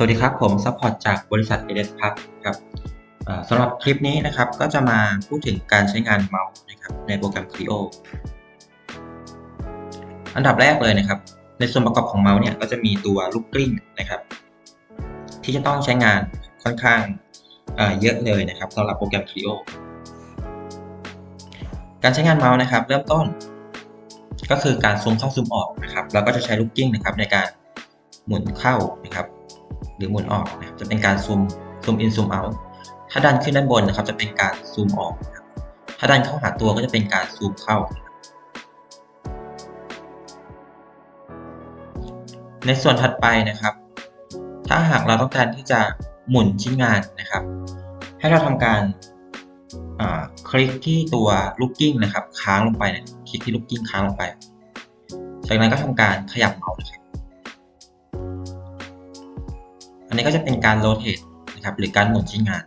สวัสดีครับ ผมซัพพอร์ตจากบริษัทเอเดสพับครับสำหรับคลิปนี้นะครับก็จะมาพูดถึงการใช้งานเมาส์นะครับในโปรแกรม Creo อันดับแรกเลยนะครับ ในส่วนประกอบของเมาส์เนี่ยก็จะมีตัวลูกกลิ้งนะครับ ที่จะต้องใช้งานค่อนข้างอ่าเยอะเลยนะครับสำหรับโปรแกรม Creo การใช้งานเมาส์นะครับ เริ่มต้น ก็คือการซูมเข้าซูมออกนะครับเราก็จะใช้ลูกกลิ้งนะครับในการหมุนเข้านะครับ หรือหมุนออกนะครับจะเป็นการซูมซูมอินซูมเอาถ้าดันขึ้นด้านบนนะครับ จะเป็นการซูมออกนะครับถ้าดันเข้าหาตัวก็จะเป็นการซูมเข้า ในส่วนถัดไปนะครับ ถ้าหากเราต้องการที่จะหมุนชิ้นงานนะครับ ให้เราทำการคลิกที่ตัวลูกกิ้งนะครับ ค้างลงไปนะคลิกที่ลูกกิ้งค้างลงไป จากนั้นก็ทำการขยับเมาส์นะครับ อันนี้ก็จะเป็นการโรเตทนะครับหรือการหมุนชิ้นงาน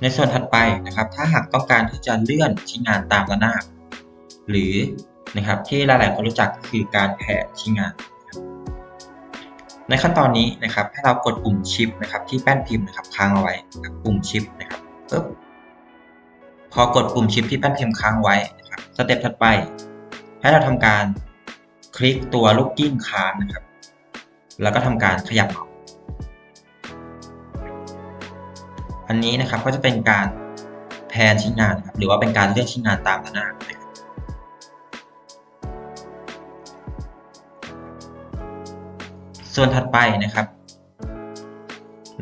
ในส่วนถัดไปนะครับ ถ้าหากต้องการที่จะเลื่อนชิ้นงานตามระนาบหรือนะครับที่หลายๆคนรู้จักคือการแผ่ชิ้นงาน ในขั้นตอนนี้นะครับให้เรากดปุ่มชิปนะครับที่แป้นพิมพ์นะครับค้างเอาไว้ปุ่มชิปนะครับปึ๊บพอกดปุ่มชิปที่แป้นพิมพ์ค้างไว้นะครับสเต็ปถัดไป ให้เราทำการ คลิกตัวลูกกิ้งค้างนะครับ แล้วก็ทำการขยับเมาส์อันนี้นะครับก็จะเป็นการแพนชิ้นงานครับหรือว่าเป็นการเลื่อนชิ้นงานตามระนาบนะครับส่วนถัดไปนะครับ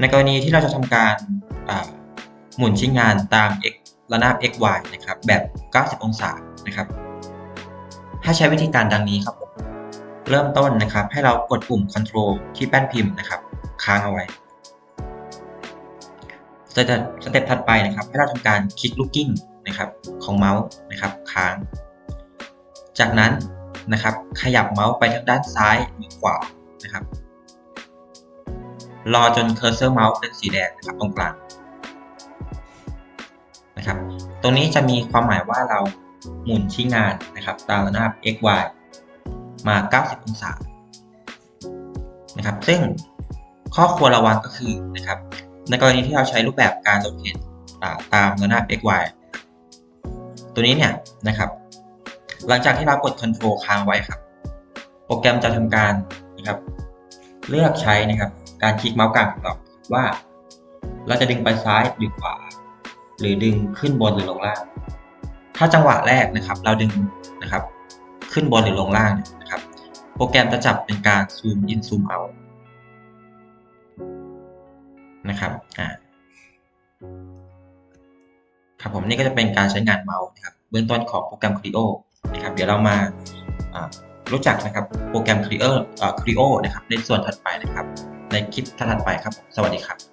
ในกรณีที่เราจะทำการหมุนชิ้นงานตาม x ระนาบ x y นะครับแบบ 90 องศานะครับให้ใช้วิธีการดังนี้ครับ เริ่มต้นนะครับ ให้เรากดปุ่ม Control ที่แป้นพิมพ์นะครับ ค้างเอาไว้สเต็ปสเต็ปถัดไปนะครับ ให้เราทำการคลิกลูกกิ้งนะครับของเมาส์นะครับค้าง จากนั้นนะครับขยับเมาส์ไปทางด้านซ้ายหรือขวานะครับรอจนเคอร์เซอร์เมาส์เป็นสีแดงนะครับตรงกลางนะครับตรงนี้จะมีความหมายว่าเราหมุนชิ้งานนะครับตามระนาบ x y มา 90 องศานะครับ ซึ่งข้อควรระวังก็คือนะครับ ในกรณีที่เราใช้รูปแบบการโรเตทตามระนาบ x y ตัวนี้เนี่ยนะครับ หลังจากที่เรากด Ctrl ค้างไว้ครับ โปรแกรมจะทำการนะครับ เลือกใช้นะครับ การคลิกเมาส์กลางของเราว่าเราจะดึงไปซ้ายหรือขวา หรือดึงขึ้นบนหรือลงล่าง ถ้าจังหวะแรกนะครับ เราดึงนะครับ ขึ้นบนหรือลงล่าง โปรแกรมจะจับเป็นการซูมอินซูมเอานะครับอ่าครับผมนี่ก็จะเป็นการใช้งานเมาส์นะครับเบื้องต้นของโปรแกรม Creo นะครับเดี๋ยวเรามาอ่ารู้จักนะครับโปรแกรม Creo อ่า Creo นะครับในส่วนถัดไปนะครับ ในคลิปถัดไปครับ สวัสดีครับ